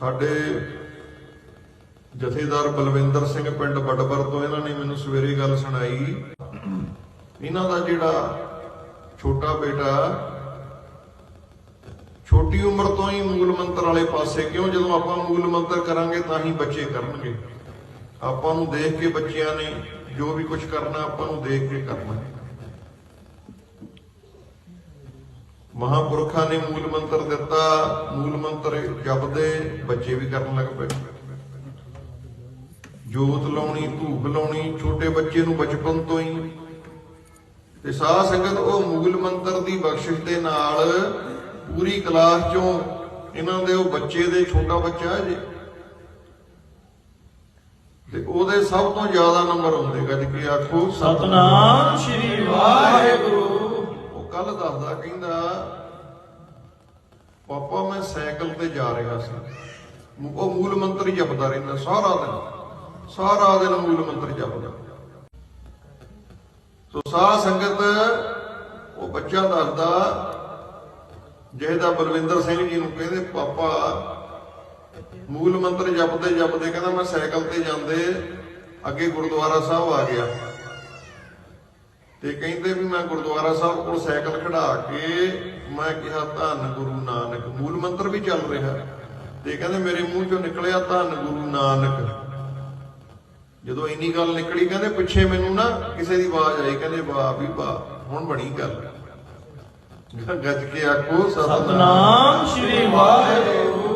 ਸਾਡੇ ਜਥੇਦਾਰ ਬਲਵਿੰਦਰ ਸਿੰਘ ਪਿੰਡ ਬਟਬਰ ਤੋਂ ਇਹਨਾਂ ਨੇ ਮੈਨੂੰ ਸਵੇਰੇ ਗੱਲ ਸੁਣਾਈ। ਇਹਨਾਂ ਦਾ ਜਿਹੜਾ ਛੋਟਾ ਬੇਟਾ, ਛੋਟੀ ਉਮਰ ਤੋਂ ਹੀ ਮੂਲ ਮੰਤਰ ਵਾਲੇ ਪਾਸੇ ਕਿਉਂ ਜਦੋਂ ਆਪਾਂ ਮੂਲ ਮੰਤਰ ਕਰਾਂਗੇ ਤਾਂ ਹੀ ਬੱਚੇ ਕਰਨਗੇ। ਆਪਾਂ ਨੂੰ ਦੇਖ ਕੇ ਬੱਚਿਆਂ ਨੇ ਜੋ ਵੀ ਕੁਝ ਕਰਨਾ, ਆਪਾਂ ਨੂੰ ਦੇਖ ਕੇ ਕਰਨਾ ਹੈ ਮਹਾਪੁਰਖਾਂ ਨੇ ਮੂਲ ਮੰਤਰ ਦਿੱਤਾ, ਮੂਲ ਮੰਤਰ ਜਪਦੇ, ਬੱਚੇ ਵੀ ਕਰਨ ਲੱਗ ਪਏ। ਜੋਤ ਲਾਉਣੀ, ਧੂਪ ਲਾਉਣੀ, ਛੋਟੇ ਬੱਚੇ ਨੂੰ ਬਚਪਨ ਤੋਂ ਹੀ। ਤੇ ਸਾਧ ਸੰਗਤ ਉਹ ਮੂਲ ਮੰਤਰ ਦੀ ਬਖਸ਼ਿਸ਼ ਦੇ ਨਾਲ ਪੂਰੀ ਕਲਾਸ ਚੋਂ ਇਹਨਾਂ ਦੇ ਉਹ ਬੱਚੇ ਦੇ ਛੋਟਾ ਬੱਚਾ ਹੈ ਜੀ। ਤੇ ਉਹਦੇ ਸਭ ਤੋਂ ਜ਼ਿਆਦਾ ਨੰਬਰ ਆਉਂਦੇ ਗੱਜ ਕੇ ਆਖੋ, ਸਤਨਾਮ ਸ੍ਰੀ ਵਾਹਿਗੁਰੂ। ਕੱਲ ਦੱਸਦਾ, ਕਹਿੰਦਾ, ਪਾਪਾ, ਮੈਂ ਸਾਈਕਲ ਤੇ ਜਾ ਰਿਹਾ ਸੀ। ਉਹ ਮੂਲ ਮੰਤਰ ਜਪਦਾ ਰਹਿੰਦਾ ਸਾਰਾ ਦਿਨ। ਸਾਰਾ ਦਿਨ ਮੂਲ ਮੰਤਰ ਜਪਦਾ। ਸੋ ਸਾਧ ਸੰਗਤ, ਉਹ ਬੱਚਾ ਦੱਸਦਾ ਜਿਹਦਾ ਬਲਵਿੰਦਰ ਸਿੰਘ ਜੀ ਨੂੰ ਕਹਿੰਦੇ, ਪਾਪਾ, ਮੂਲ ਮੰਤਰ ਜਪਦੇ ਜਪਦੇ ਕਹਿੰਦਾ, ਮੈਂ ਸਾਈਕਲ ਤੇ ਜਾਂਦੇ, ਅੱਗੇ ਗੁਰਦੁਆਰਾ ਸਾਹਿਬ ਆ ਗਿਆ। ਤੇ ਕਹਿੰਦੇ ਵੀ ਮੈਂ ਗੁਰਦੁਆਰਾ ਸਾਹਿਬ ਕੋਲ ਸਾਈਕਲ ਖੜਾ ਕੇ ਮੈਂ ਕਿਹਾ ਧੰਨ ਗੁਰੂ ਨਾਨਕ ਮੂਲ ਮੰਤਰ ਵੀ ਚੱਲ ਰਿਹਾ। ਤੇ ਕਹਿੰਦੇ ਮੇਰੇ ਮੂੰਹ ਚੋਂ ਨਿਕਲਿਆ ਧੰਨ ਗੁਰੂ ਨਾਨਕ। ਜਦੋਂ ਇੰਨੀ ਗੱਲ ਨਿਕਲੀ ਕਹਿੰਦੇ ਪਿੱਛੇ ਮੈਨੂੰ ਨਾ ਕਿਸੇ ਦੀ ਆਵਾਜ਼ ਆਈ ਕਹਿੰਦੇ ਵਾਹ ਵੀ ਵਾਹ ਹੁਣ ਬਣੀ ਗੱਲ। ਗੱਜ ਕੇ ਆਖੋ ਸਤਨਾਮ ਸ੍ਰੀ ਵਾਹਿਗੁਰੂ।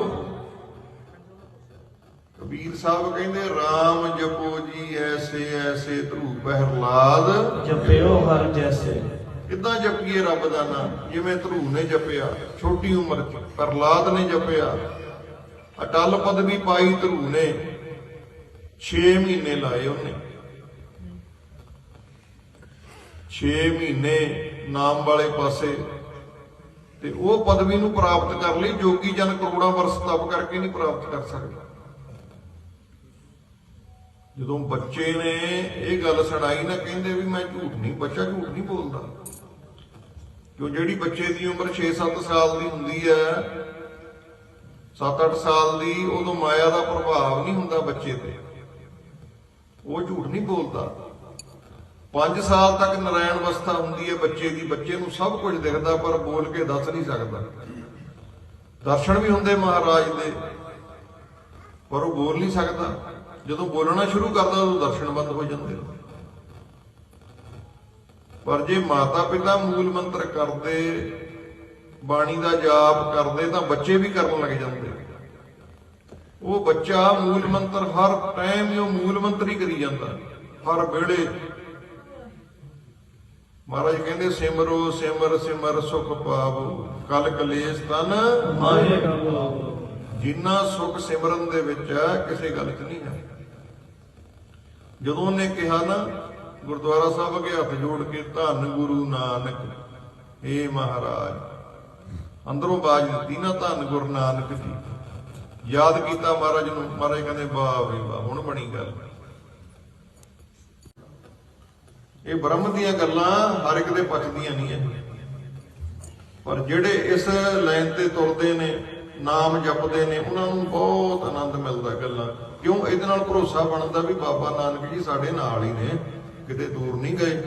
ਸਾਹਿਬ ਕਹਿੰਦੇ RAM ਜਪੋ ਜੀ ਐਸੇ ਐਸੇ ਧਰੂ ਪਹਿਰਲਾਦ ਜਪਿਓ ਹਰ ਜੈਸੇ। ਕਿੱਦਾਂ ਜਪੀਏ ਰੱਬ ਦਾ ਨਾਮ? ਜਿਵੇਂ ਧਰੂ ਨੇ ਜਪਿਆ ਛੋਟੀ ਉਮਰ 'ਚ ਪ੍ਰਲਾਦ ਨੇ ਜਪਿਆ। ਅਟਲ ਪਦਵੀ ਪਾਈ ਧਰੂ ਨੇ 6 ਮਹੀਨੇ ਲਾਏ ਉਹਨੇ। 6 ਮਹੀਨੇ ਨਾਮ ਵਾਲੇ ਪਾਸੇ ਤੇ ਉਹ ਪਦਵੀ ਨੂੰ ਪ੍ਰਾਪਤ ਕਰ ਲਈ ਜੋਗੀ ਜਨ ਕਰੋੜਾਂ ਵਰਸ ਤਪ ਕਰਕੇ ਨਹੀਂ ਪ੍ਰਾਪਤ ਕਰ ਸਕਦਾ। ਜਦੋਂ ਬੱਚੇ ਨੇ ਇਹ ਗੱਲ ਸੁਣਾਈ ਨਾ ਕਹਿੰਦੇ ਵੀ ਮੈਂ ਝੂਠ ਨਹੀਂ, ਬੱਚਾ ਝੂਠ ਨਹੀਂ ਬੋਲਦਾ। ਕਿਉਂ ਜਿਹੜੀ ਬੱਚੇ ਦੀ ਉਮਰ 6-7 ਸਾਲ ਦੀ ਹੁੰਦੀ ਹੈ 7-8 ਸਾਲ ਦੀ, ਉਦੋਂ ਮਾਇਆ ਦਾ ਪ੍ਰਭਾਵ ਨਹੀਂ ਹੁੰਦਾ ਬੱਚੇ ਤੇ। ਉਹ ਝੂਠ ਨਹੀਂ ਬੋਲਦਾ। 5 ਸਾਲ ਤੱਕ ਨਰਾਇਣ ਅਵਸਥਾ ਹੁੰਦੀ ਹੈ ਬੱਚੇ ਦੀ, ਬੱਚੇ ਨੂੰ ਸਭ ਕੁਝ ਦਿਖਦਾ, ਪਰ ਬੋਲ ਕੇ ਦੱਸ ਨਹੀਂ ਸਕਦਾ। ਦਰਸ਼ਨ ਵੀ ਹੁੰਦੇ ਮਹਾਰਾਜ ਦੇ, ਪਰ ਉਹ ਬੋਲ ਨਹੀਂ ਸਕਦਾ। ਜਦੋਂ ਬੋਲਣਾ ਸ਼ੁਰੂ ਕਰਦਾ, ਉਦੋਂ ਦਰਸ਼ਨ ਬੰਦ ਹੋ ਜਾਂਦੇ ਪਰ ਜੇ ਮਾਤਾ ਪਿਤਾ ਮੂਲ ਮੰਤਰ ਕਰਦੇ, ਬਾਣੀ ਦਾ ਜਾਪ ਕਰਦੇ, ਤਾਂ ਬੱਚੇ ਵੀ ਕਰਨ ਲੱਗ ਜਾਂਦੇ ਉਹ ਬੱਚਾ ਮੂਲ ਮੰਤਰ ਹਰ ਟਾਈਮ ਉਹ ਮੂਲ ਮੰਤਰ ਹੀ ਕਰੀ ਜਾਂਦਾ। ਹਰ ਵੇਲੇ। ਮਹਾਰਾਜ ਕਹਿੰਦੇ, ਸਿਮਰੋ ਸਿਮਰ ਸਿਮਰ ਸੁਖ ਪਾਵੋ ਕਲ ਕਲੇਸ਼ ਤਨ ਮਾਏ ਕਬੂ ਜਿੰਨਾ ਸੁਖ ਸਿਮਰਨ ਦੇ ਵਿੱਚ ਹੈ, ਕਿਸੇ ਗੱਲ 'ਚ ਨਹੀਂ ਹੈ। ਜਦੋਂ ਉਹਨੇ ਕਿਹਾ ਨਾ, ਗੁਰਦੁਆਰਾ ਸਾਹਿਬ ਅੱਗੇ ਹੱਥ ਜੋੜ ਕੇ, ਧੰਨ ਗੁਰੂ ਨਾਨਕ ਏ ਮਹਾਰਾਜ। ਅੰਦਰੋਂ ਬਾਜ ਦਿੱਤੀ ਨਾ, ਧੰਨ ਗੁਰੂ ਨਾਨਕ ਜੀ। ਯਾਦ ਕੀਤਾ ਮਹਾਰਾਜ ਨੂੰ, ਮਹਾਰਾਜ ਕਹਿੰਦੇ, ਵਾਹ ਵੇ ਵਾਹ, ਹੁਣ ਬਣੀ ਗੱਲ। ਇਹ ਬ੍ਰਹਮ ਦੀਆਂ ਗੱਲਾਂ ਹਰ ਇੱਕ ਦੇ ਪਚਦੀਆਂ ਨਹੀਂ ਹੈ। ਪਰ ਜਿਹੜੇ ਇਸ ਲਾਈਨ ਤੇ ਤੁਰਦੇ ਨੇ ਨਾਮ ਜਪਦੇ ਨੇ, ਉਹਨਾਂ ਨੂੰ ਬਹੁਤ ਆਨੰਦ ਮਿਲਦਾ ਗੱਲਾਂ। ਕਿਉਂ? ਇਹਦੇ ਨਾਲ ਭਰੋਸਾ ਬਣਦਾ ਵੀ ਬਾਬਾ ਨਾਨਕ ਜੀ ਸਾਡੇ ਨਾਲ ਹੀ ਨੇ, ਕਿਤੇ ਦੂਰ ਨਹੀਂ ਗਏ।